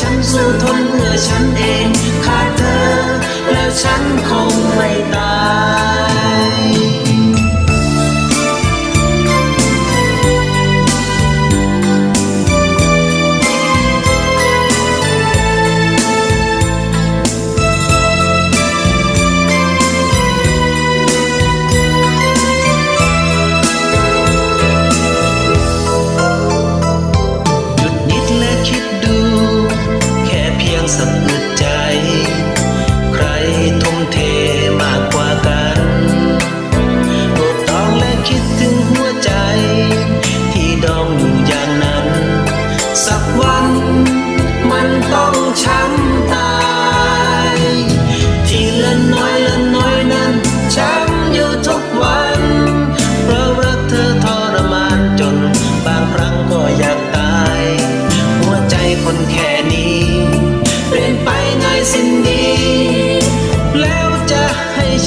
ฉันสู้ทนเพื่อฉันเอง ขาดเธอ แล้วฉันคง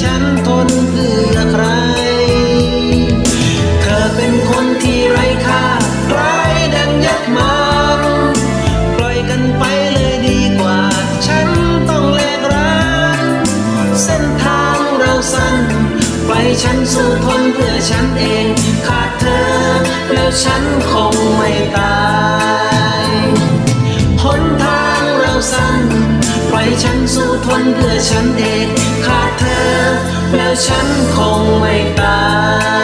ฉันทนเพื่อใคร เธอเป็นคนที่ไร้ค่าไร้ดังยักมัรปล่อยกันไปเลยดีกว่า ฉันต้องแลกร้าน เส้นทางเราสั้นไปฉันสู้ทนเพื่อฉันเอง ขาดเธอ แล้วฉันคงไม่ตายหนทางเราสั้นไปฉันสู้ทนเพื่อฉันเอง แล้วฉันคงไม่ตาย